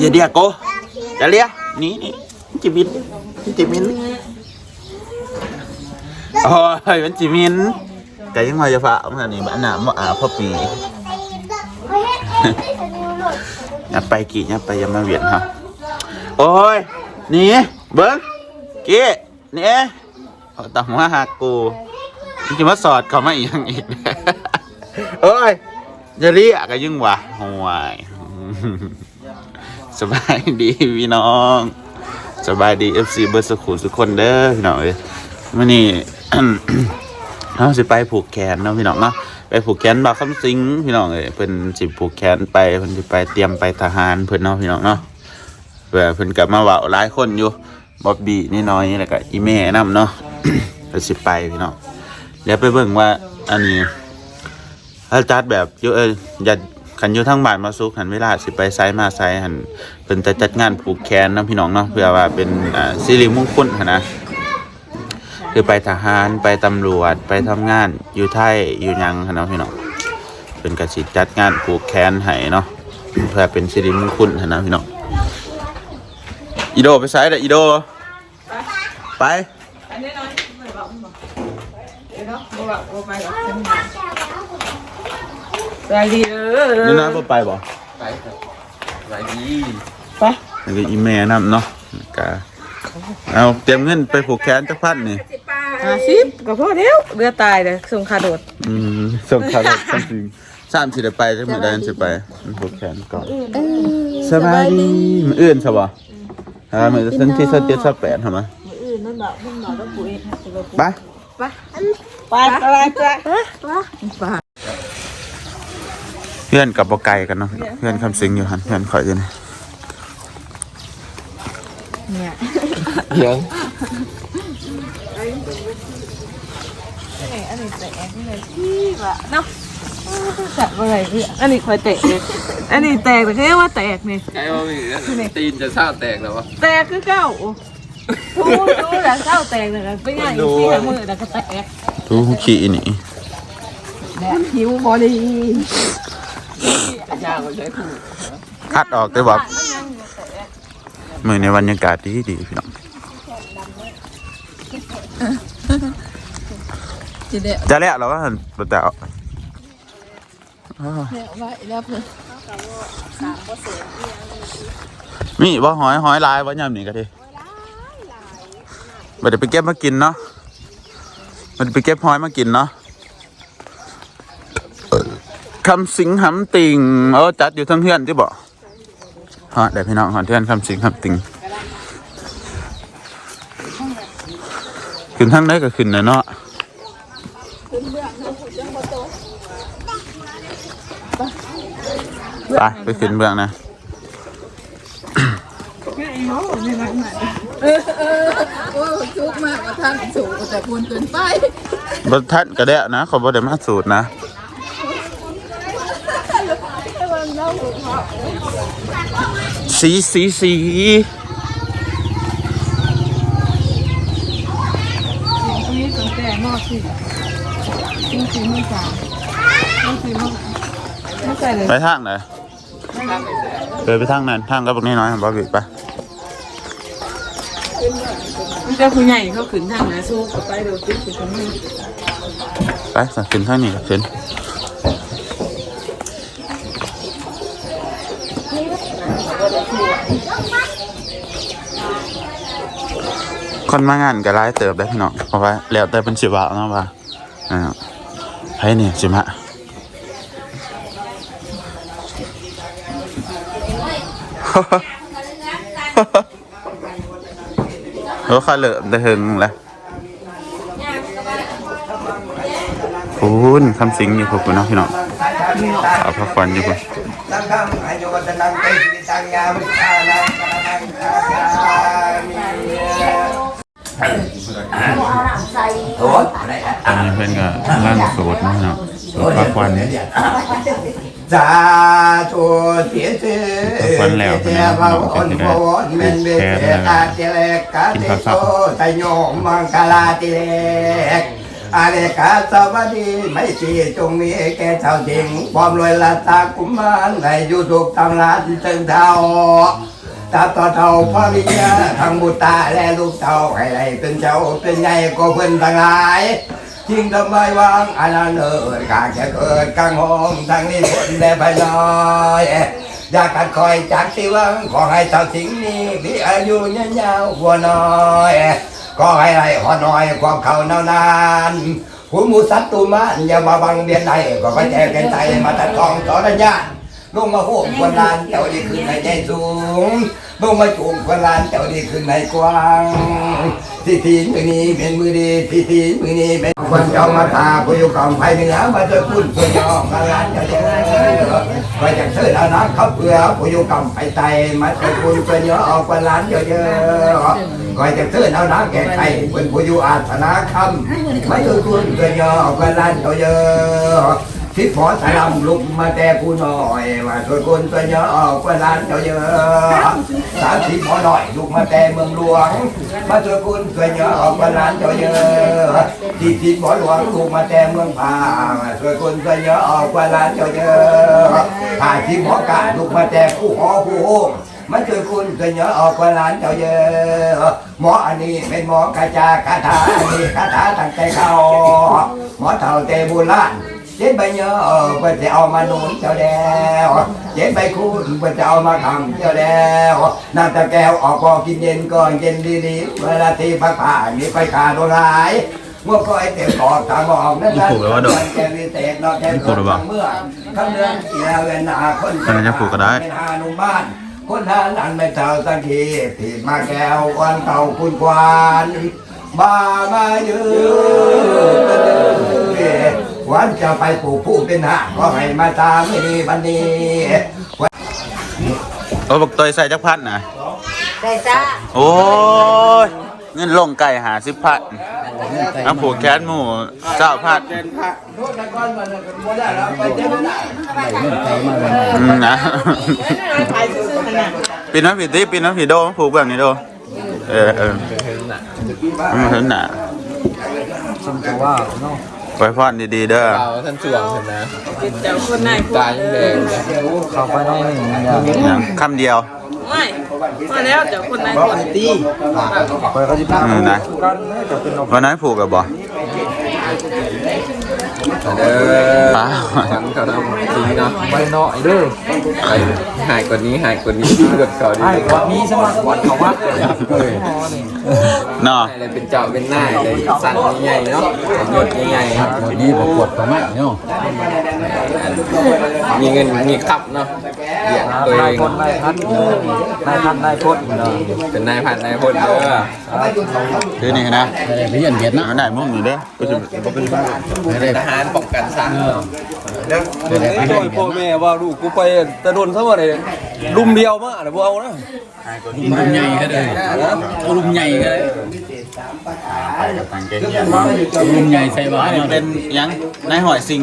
อย่าเดียกโกอย่าเลียนี่นี่จิมินจิมินโอ้ยมันจิมินแต่ยังไงจะฝ่ามันนี่บ้านหนามอ่าพ่อปีอย่าไปกี่อย่าไปย่ามาเวียนเขาโอ้ยนี่เบิ้งกี้นี่ต้องมาหากูจะมาสอดเขามาอีกย่างอีกโอ้ยจะเรียกก็ยังวะห่วย สบายดีพี่น้อง สบายดีเอฟซีเบอร์สคูทุกคนเด้อพี่น้องเอ้ยมื่อนี้ เราสิไปผูกแขนเนาะพี่น้องเนาะไปผูกแขนบาวคำสิงพี่น้องเอ้ยเพิ่นสิผูกแขนไปเพิ่นสิไปเตรียมไปทหารเพิ่นเนาะพี่น้องเนาะเพื่อเพิ่นกลับมาเว้าหลายคนอยู่บ๊อบบี้นี่น้อยแล้วก็อีแม่นํเนาะเพิ่นสิไปพี่น้องเดี๋ยวไปเบิ่งว่าอันนี้ถ้าจัดแบบอยู่เอออย่า ขันอยู่ทั้งบ้านมาซุกหันเวลาสิไปไซมาไซหันเป็นแต่จัดงานผูกแขนนาะพี่น้องเนาะเพื่อว่าเป็นอ่าสิริมงคลหันนะคือไปทหารไปตำรวจไปทำงานอยู่ไทยอยู่ยังหันเนาะพี่น้องเป็นกระสิจัดงานผูกแขนให้เนาะเพื่อเป็นสิริมงคลหันนะพี่น้องอีโดไปไซเด้ออีโดไปอันนี้น้อยไม่บอกไม่บอกเดี๋ยวเนาะบอกบอกไปกับฉัน มาไปดีเออนี่นะบ่ไปบ่ไปครับไปดีไปแล้วก็อีแม่นำเนาะก็เอาเตรียมเงินไปผูกแขนจักพันนี่ห้าสิบก็พอเดียวเรือตายเลยส่งคาโดดอืมส่งข่าวจริงสามสิได้ไปจะมือใดสิไปมันผูกแขนก่อนสบายดีมืออื่นใช่ป่ะอ่ามือสันที่สันเจ็ดสันแปดทำไมอื่นนั่นแบบนั่นแบบก็ปุ๋ยไป ไปไปอะไรไปไป เพื่อนกับบ่ไกลกันเนาะเพื่อนคำสิงอยู่หันเพื่อนข่อยอยู่นี่เนี่ยเดี๋ยวอันนี้แตกนี่เลยที่ละเนาะจัดอะไรพี่อันนี้คอยแตกเลยอันนี้แตกแต่แค่ว่าแตกนี่ใช่ว่ามีตีนจะซ่าแตกแล้ววะแตกคือเก้าพูดรู้แล้วเก้าแตกเลยเป็นไงอีกสี่มือแล้วก็แตกทูขี่นี่แดดหิวพอดี คัดออกได้บ่มือในบรรยากาศดีดีพี่น้องจะเดะจะแล้วเราก็หันบ่แต่เอาอ้าวเดะไว้แล้วเพื่อนมีบ่หอยหอยลายบ่ยามนี้ก็ดีบ่ได้ไปเก็บมากินเนาะบ่ได้ไปเก็บหอยมากินเนาะ คำสิงหำติงเออจัดอยู่ทั้งเฮือนที่บ่ฮะเดี๋ยวพี่น้องฮอเฮือนคำสิงหำติงขึ้นทางไหนก็ขึ้นนะเนาะไปไปขึ้นเบื้องนะเออเออโอ้ชุกมากมาท่านสูงแต่พูนเกินไปบทันก็ได้นะขาบอได้มาสูตรนะ สีสีสีนี่ตั้งแต่มอสี่นี่สี่มือสามนี่สี่มือไม่ใส่เลยไปทางไหนเคยไปทางนั้นทางก็บอกน้อยๆบอบิไปนี่เจ้าผู้ใหญ่เขาขึ้นทางนะสู้กับไปเดี๋ยวติ๊กอยู่ตรงนี้ไปสักขึ้นทางนี้ก็ขึ้น คนมางานก็ร้ายเติบได้พี่น้องเพราะว่าแล้วแต่เป็นสิบาทเนาะว่าอ่าให้เนี่ยสิมะเออข้าเหลิมได้เฮงแล้วคุณคำสิงอยู่พวกคุณเนาะพี่น้องเอาพักผ่อนอยู่พวกนังกังอายุวัฒนังเตติตังยามิชานังกะนังคามิ โอ้ยอะไรอะตอนนี้เพื่อนก็ร่างโสดเนาะพี่น้องโสดพักผ่อนสาธุเสียเสียฟันแล้วเสียพระอนพระอนเมนเบเสกาเจเลกาเตโตตโยมังคลาติเลกอาเลกาสวัสดีไม่ตีจงมีแก่ชาวจริงความรวยละตากุมารในยุทุกตำราที่ตึงเท่า ตาต่อเท่าพ่อวิญญาทั้งบุตรตาและลูกเท่าให้ได้เป็นเจ้าเป็นใหญ่ก็เพิ่นทั้งหลายจริงทำไมวางอันนั้นเอิดกาจะเกิดกลางห้องทั้งนี้คนและภายน้อยอยากกัดคอยจากที่วังขอให้เจ้าสิงนี้มีอายุยืนยาวกว่าน้อยขอให้ไรหอน้อยความเขาเนานานผู้มูสัตตุมันอย่ามาบังเบียนใดก็ไปแจกกันใจมาตัดทองสอนญาณ ลงมาโหกคนลานเจ้าดีขึ้นในใจสูงลงมาจูงคนลานเจ้าดีขึ้นในกว้างที่ทีมือนี้เป็นมือดีที่ทีมือนี้เป็นคนเจ้ามาตาผู้อยู่กองไฟเหนือมาจะพูดพื่อยอมคนลานเจ้าเยอะไปจากเสื้อแล้วนะเขาเพื่อผู้อยู่กองไฟไตมาจะพูดเพื่อยอมคนลานเจ้าเยอะไปจากเสื้อแล้วนะแก่ไขเป็นผู้อยู่อาสนะคำไม่คือคุณเพื่อยอมคนลานเจ้าเยอะ ที่พอสลัมลุกมาแต่ผู้น้อยมาช่วยคนตัวเยอะออกกว่าล้านเจ้าเยอะสามสิบพอหน่อยลุกมาแต่เมืองหลวง มาช่วยคนตัวเยอะออกกว่าล้านเจ้าเยอะที่สิบพอหลวงลุกมาแต่เมืองพามาช่วยคนตัวเยอะออกกว่าล้านเจ้าเยอะถ้าที่หมอกาลุกมาแต่ผู้หอผู้โฮมมันคือคุณตัวเยอะออกกว่าล้านเจ้าเยอะหมออันนี้เป็นหมอกระจาคาถาอันนี้คาถาตั้งใจเขาหมอเท่าเตบุลาน เจ็บใบเยอะเพื่อจะเอามาหนุนเจ้าแดวเจ็บใบคุณเพื่อจะเอามาคำเจ้าแดวน้ำตะแก้วออกพอกินเย็นก่อนเย็นดีๆเวลาที่พักผ่ามีไปขาดร้ายเมื่อก็ไอเต็มกอดตามองนั่นแหละแกวิเศษนอกแกเกิดเมื่อคำเดือนเสียเวนาคนเป็นฮานุมานคนทานอันไม่เท่าสักทีผิดมาแก้ววันเต่าคุณควานบ้ามาเยอะ วันจะไปปลูกผู้เป็นห่าก็ให้มาตามไม่ดีบันนี้โอ้บอกตัวใส่จักพัดนะได้จ้าโอ้ยเงินลงไก่หาสิบพัดเอาผูกแขนหมูเจ้าพัดอืมนะไปซื้อๆขนาดปีน้ำผีตีปีน้ำผีโดมผูกแบบนี้โดเออเออมันเห็นหนาฉันจะว่าเนาะ ไว้พอดดีๆเด้อเราท่านสวงเห็นนะเป็นเจ้าคนนายตายังแดงเข้าไปได้หนึ่งอย่างอย่างคำเดียวไม่มาแล้วเจ้าคนนายคนตีไปเขาจะพาอืมนะกันจะเป็นนกวันนั้นผูกกับบ่ เด้อป้าฉันเขาทำทีเนาะไม่น้อยเด้อไปหายกว่านี้หายกว่านี้เกิดเขาดีหายกว่านี้ใช่ไหมวัดเขาวัดเลยเนาะอะไรเป็นเจ้าเป็นหน้าเลยสั่นใหญ่ๆเนาะยศใหญ่ๆนี่ประกวดประมาณเนาะมีเงินมีขับเนาะเลี้ยงตัวเองนายพันนายพันนายพดเนาะเป็นนายพันนายพลเด้อคือนี่นะไปเรียนเวียดนะมันได้มุ่งอยู่เด้อก็จะก็เป็นบ้าทหารป้องกันสัตว์ไปเรียนไอ้ตัวพ่อแม่ว่าลูกกูไปแตะโดนซะว่าได้ลุมเดียวมาแต่บ่เอานะลุมใหญ่ก็ได้ลุมใหญ่ก็ได้ ต่างเกณฑ์เนี่ย ลุมใหญ่ใส่บ้าน อันนี้เป็นยังนายหอยสิง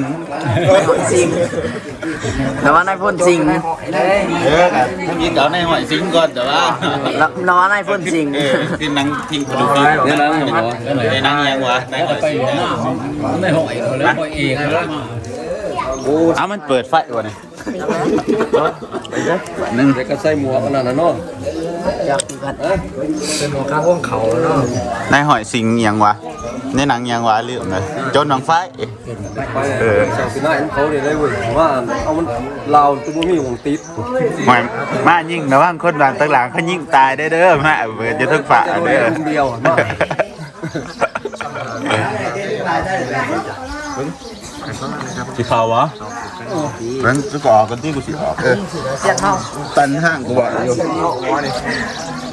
แต่ว่านายพ่นจริง เออครับถ้ามีเก่านายหอยสิงก่อนแต่ว่า แล้วแล้วว่านายพ่นจริง เออที่นังทิ้งกระดูกเนี่ยนังไอ้นังยังวะนายหอย ไป สิง หน้าไม่หอยแล้วหอยเองแล้วมา อ้าวมันเปิดไฟวะเนี่ยไปเด้อ หนึ่งก็ใส่หมวกขนนั้นเนาะเป็นหัวข้างห้องเขาเนาะนายหอยสิงยังวะในหนังยังวะลืมเลยจนหนังไฟเออสาวสินายเขาได้ได้เว้ยว่าเอามันลาวตัวบ่มีวงติดหอยมายิ่งนะว่างคนบางตั้งหลังเขายิ่งตายได้เด้อมาเบิดจะทึกฝาเด้อลุมเดียวมา สิเขาวะงั้นจะก่อกันที่กูสิออกเออเสียงเขาตันห้างกูบอกอยู่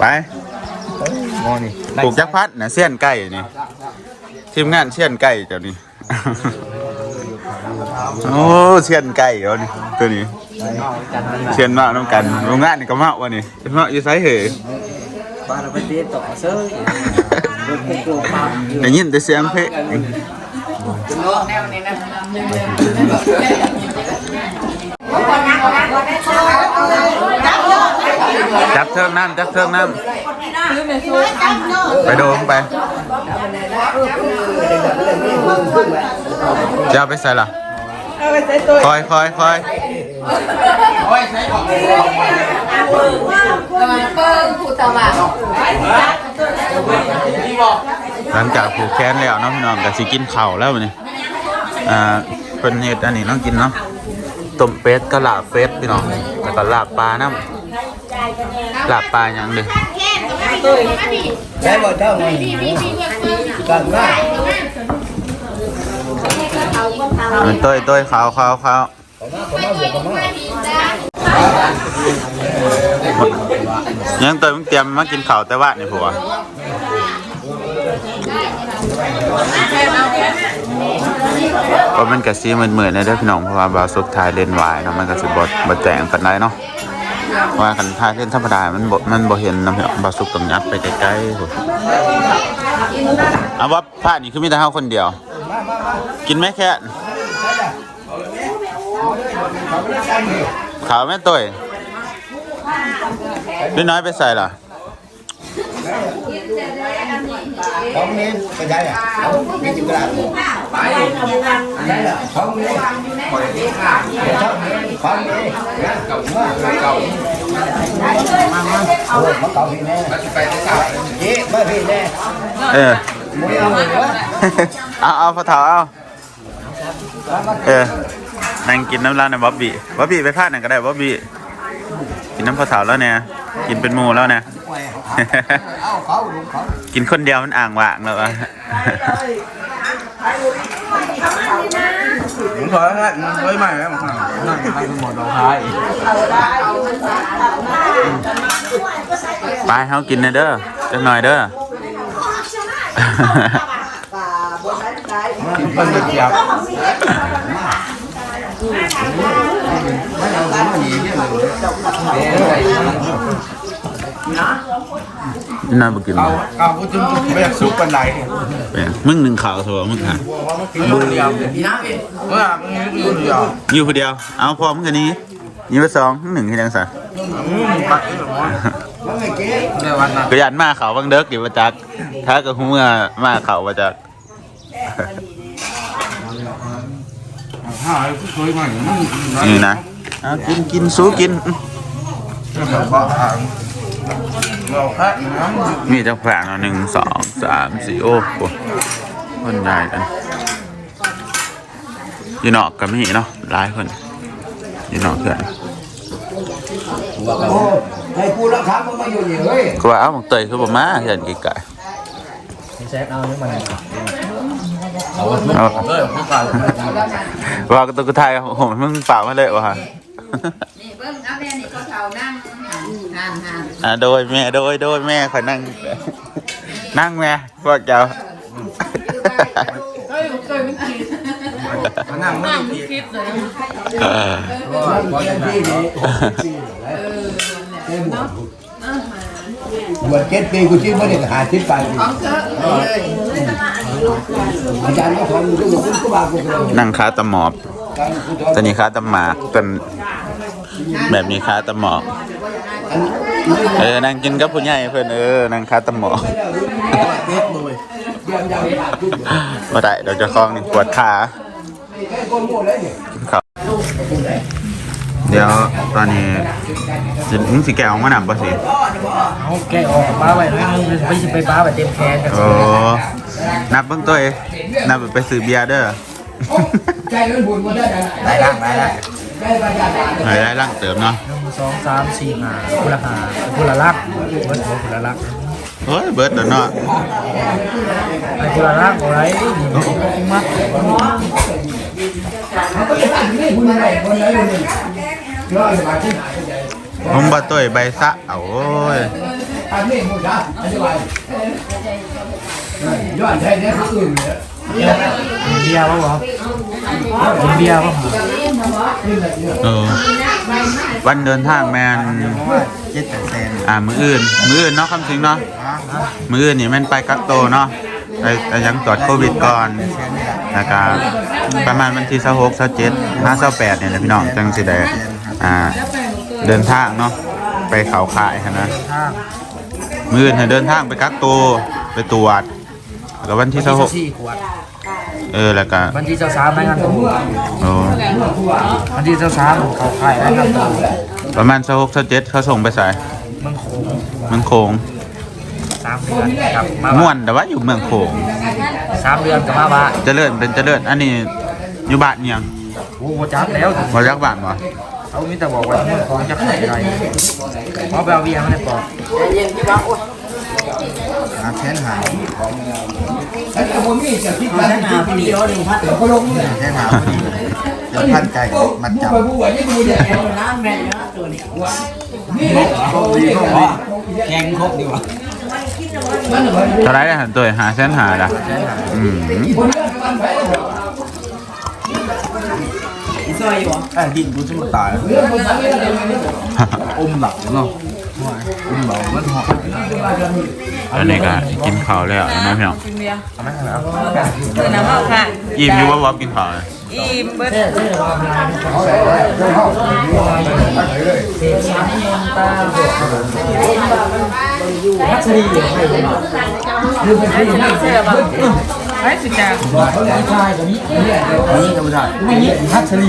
ไปปลูกจักพัดนะเสี้ยนไก่นี่ทีมงานเสี้ยนไก่เจ้านี่โอ้เสี้ยนไก่เจ้านี่ตัวนี้เสี้ยนมาน้ำกันโรงงานนี่ก็มาวะนี่มาอยู่ไซเหยบ้านเราไปตีต่อเซ้ยรถเป็นตัวปั๊มได้ยินแต่เสียงเพลง จับเทิงน้ำจับเทิงน้ำไปโดมไปจะเอาไปใส่ล่ะเอาไปใส่ตัวคอยคอยคอย หลังจากผูกแขนแล้วเน้องพี่น้องก็สิกินข้าวแล้วนี่อ่าเป็นเฮ็ดอันนี้น้องกินเนาะต้มเป็ดก็ลาบเป็ดพี่น้องแล้วก็ลาบปลาน้ำลาบปลาอย่างเดียวใช้บ่เท่าไหร่กันว่ามันต้อยต้อยขาวขาวขาว ยังต้อยมึงเตรียมมากินข้าวแต่ว่านี่ผัวเพราะมันกระซีเหมือนๆนะเด้อพี่น้องเพราะว่าบาสุดท้ายเล่นวายเนาะมันก็สิบ่บ่แต่งกันได้เนาะว่าคันท้ายเล่นธรรมดามันบมันบ่เห็นนะพี่น้องบาสุกต้องยัดไปใกล้ๆพุ่นเอาว่าผ้านี่คือมีแต่เฮาคนเดียว กินไหมแค่ ขาวแม่ต่อยพี่น้อยไปใส่ล่ะของนี้ไปได้อะมีจุกระไปได้อะของนี้ของนี้ของนี้เก่าเก่ามามาโอ้มาเก่าพี่แน่ไปได้เก่าเย้มาพี่แน่เออไม่เอาเลยเอาเอาพอเถาเอาเออ นั่งกินน้ำร้านในบ๊อบบี้บ๊อบบี้ไปพลาดหนังก็ได้บ๊อบบี้กินน้ำพอเถาแล้วเนี่ยกินเป็นหมูแล้วเนี่ย กินคนเดียวมันอ่างว่างแล้วอะผมขอให้เฮ้ยใหม่ไหมผมนั่งนั่งหมดเราท้ายไปเฮากินนะเด้อจักหน่อยเด้อมันจะเกี่ย วน่าบกินเลยเอาพูดถึงไม่อยากซุปปันไหนเป็นมึงหนึ่งข่าวเถอะมึงค่ะมือเดียวเมื่อมึงมือเดียวอยู่คนเดียว เอาพอมึงกันนี้ยี่สิบสองหนึ่งที่ยังสะปัดที่หลวงในวันนั้นก็ยันมาเขาบางเด็กอยู่ประจักษ์ถ้าก็หัวมาเขาประจักษ์ หาเคยใหม่มันนี่นะเอากินกินสู้กินบ้าเราแค่น้ำมีเจ้าแผงเนหนึ่งสองสามสี่โอ้โหคนใหญ่กันยีนอกก็มีเนาะหลายคนยีนอกเพื่อนโอ้กูรักษามันมาอยู่นี่เฮ้ยก็ว่าเอาหมกเตยคือบ่มาเห็นกี่ไก่แซกเอานี่มัน เอาว่าก็ตัวกูไทยผมมึงเปล่ามาเลยวะนี่เบิ่งเอาแม่นี่เขาเานั่งหันหันอะโดยแม่โดยโดยแม่คอยนั่ง นั่งแม่พวกเจ้านั่งไม่คิดเลยเออ บวชเจ็ดปีกูชื่อไม่ได้หาชิดไปของเธอเลยอาจารย์ก็สอนอยู่ทุกคนก็บากูเลยนั่งค้าตะหมอบการกูสอนตัวนี้ค้าตะหมากตัวแบบนี้ค้าตะหมอบเออนั่งกินกับผู้ใหญ่เพื่อนเออนั่งค้าตะหมอบมาได้เดี๋ยวจะคล้องนี่ปวดขาครับ เดี๋ยวตอนนี้สิมึงสิแกะออกมาหนับป่ะสิเอาแกออกป้าไปแล้วไปสิไปป้าไปเต็มแขนกันโอ้นับเบิ่งตัวเองนับไปซื้อเบียร์เด้อใจมันบุญมาได้ได้ได้ละได้ละได้ประหยัดไหนได้ร่างเติมเนาะหนึ่งสองสามสี่ห้าคุณละหาคุณละลักเบิร์ดคุณละลักเฮ้ยเบิร์ดเดี๋ยวเนาะไอ้คุณละลักอะไรมัด บุญอะไรบุญอะไรบุญย้อนมาที่ไหนผมบ่ตัวใบสะเอาโอ้ยอันนี้มุดาอธิบายย้อนใช้เนี่ยคนอื่นเนี่ยเบียร์ป่ะบอกกินเบียร์ป่ะเออวันเดินทางแมนเจ็ดแปดแสนอ่ามืออื่น มืออื่นเนาะคำจริงเนาะมืออื่นนี่แมันไปกักโตวเนาะไปไปยังตรวจโควิดก่อนนะครับประมาณวันที่26 27 5 28เนี่ยแหละพี่น้องจังสิได้ อ่า เดินทางเนาะไปเขาขายหั้นนะทางมืออื่นให้เดินทางไปกักตัวไปตรวจแล้วก็วันที่สิบหกสี่ขวดเออแล้วก็วันที่เจ้าสามรายงานตัวโอ้วันที่เจ้าสามเขาขายรายงานตัวประมาณสิบหกสิบเจ็ดเขาส่งไปใส่เมืองโขงเมืองโขงสามเดือนครับมาม่วนแต่ว่าอยู่เมืองโขงสามเดือนกับมาบ้านเจริญเป็นเจริญอันนี้อยู่บ้านยังโอ้โหจับแล้วบ่ยักบ้านบ่ เขามีแต่บอกว่าเมืองโขงจะขายอะไรเพราะเบลเวียมันได้บอกหาแค้นหาพัฒนาพี่เดียวหนึ่งพันแค้นหาเดี๋ยวพันไก่มาจับแกงครบดีวะเท่าไรได้หันตัวหาเส้นหาละอืม ไอ้ดินกูจะมาตายอมหลับเนาะอมหลับมันหอมอันนี้ก็กินข้าวแล้วนะพี่น้องกินเบียร์เปิดน้ำเอาค่ะอิ่มอยู่ว่าว่ากินข้าวอิ่มเบิดพัชรีอยู่ให้ผมเสื้อบ่ ไอ้สิจ้าชายกับนี้นี่ธรรมชาตินี่พัชรี